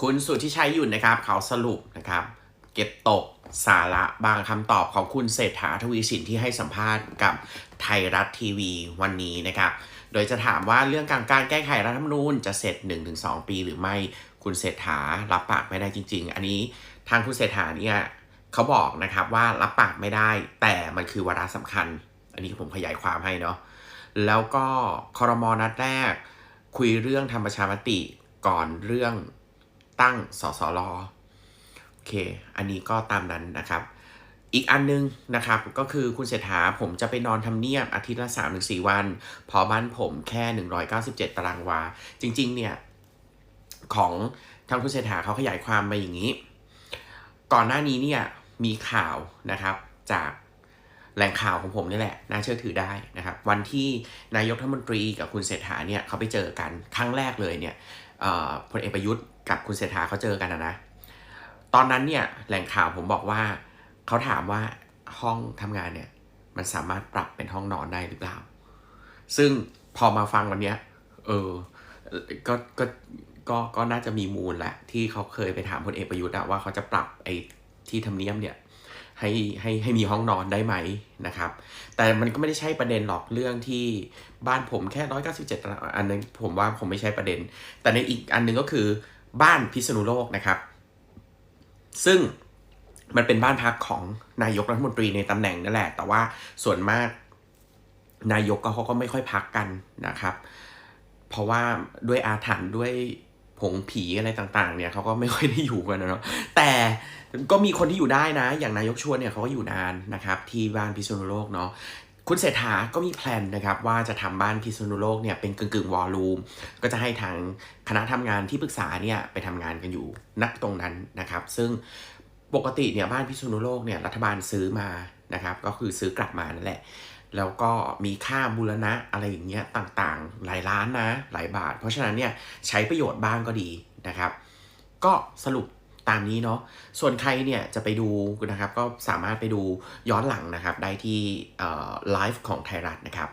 คุณสุทธิชัยยุ่นนะครับ เขาสรุปนะครับ เก็บตกสาระบางคำตอบของคุณเศรษฐาทวีสินที่ให้สัมภาษณ์กับไทยรัฐทีวีวันนี้นะครับ โดยจะถามว่าเรื่องการการแก้ไขรัฐธรรมนูญจะเสร็จ 1-2 ปีหรือไม่คุณเศรษฐารับปากไม่ได้จริง ๆ อันนี้ทางคุณเศรษฐาเนี่ยเขาบอกนะครับว่ารับปากไม่ได้ แต่มันคือวาระสำคัญ อันนี้ผมขยายความให้เนาะแล้วก็คอรมอนัดแรก คุยเรื่องทำประชามติก่อนเรื่อง ตั้งสสรโอเค อันนี้ก็ตามนั้นนะครับ อีกอันนึงนะครับก็คือคุณเศรษฐาผมจะไปนอนทำเนียบอาทิตย์ละ3าถึงสวัน พอบ้านผมแค่ 197 ตารางวา จริง ๆ เนี่ยของทางคุณเศรษฐาเขาขยายความมาอย่างนี้ ก่อนหน้านี้เนี่ยมีข่าวนะครับจากแหล่งข่าวของผมนี่แหละ น่าเชื่อถือได้นะครับ วันที่นายกรัฐมนตรีกับคุณเศรษฐาเนี่ยเขาไปเจอกันครั้งแรกเลยเนี่ย พลเอกประยุทธ์กับคุณเศรษฐาเขาเจอกันนะนะ ตอนนั้นเนี่ยแหล่งข่าวผมบอกว่าเขาถามว่าห้องทำงานเนี่ยมันสามารถปรับเป็นห้องนอนได้หรือเปล่า ซึ่งพอมาฟังวันเนี้ยเออก็ก็ก็ก็น่าจะมีมูลแหละที่เขาเคยไปถามพลเอกประยุทธ์ว่าเขาจะปรับไอ้ที่ทำเนียมเนี่ย ให้ให้ให้มีห้องนอนได้ไหมนะครับ แต่มันก็ไม่ได้ใช่ประเด็นหรอกเรื่องที่บ้านผมแค่ร้อยเก้าสิบเจ็ดอันนึงผมว่าผมไม่ใช่ประเด็น แต่ในอีกอันหนึงก็คือบ้านพิษณุโลกนะครับ ซึ่งมันเป็นบ้านพักของนายกรัฐมนตรีในตำแหน่งนั่นแหละ แต่ว่าส่วนมากนายกก็เขาก็ไม่ค่อยพักกันนะครับ เพราะว่าด้วยอาถรรพ์ด้วย ผงผีอะไรต่างๆเนี่ยเขาก็ไม่ค่อยได้อยู่กันนะเนาะแต่ก็มีคนที่อยู่ได้นะ อย่างนายกชวนเนี่ยเขาก็อยู่นานนะครับที่บ้านพิษณุโลกเนาะคุณเศรษฐาก็มีแพลนนะครับว่าจะทำบ้านพิษณุโลกเนี่ยเป็นกึ่งกึ่งวอลลุ่มก็จะให้ทางคณะทำงานที่ปรึกษาเนี่ยไปทำงานกันอยู่ณตรงนั้นนะครับ ซึ่งปกติเนี่ยบ้านพิษณุโลกเนี่ยรัฐบาลซื้อมา นะครับ ก็คือซื้อกลับมานั่นแหละ แล้วก็มีค่าบูรณะอะไรอย่างเงี้ยต่างๆ หลายล้านนะ หลายบาท เพราะฉะนั้นเนี่ยใช้ประโยชน์บ้างก็ดีนะครับ ก็สรุปตามนี้เนาะ ส่วนใครเนี่ยจะไปดูนะครับ ก็สามารถไปดูย้อนหลังนะครับ ได้ที่ไลฟ์ของไทยรัฐนะครับ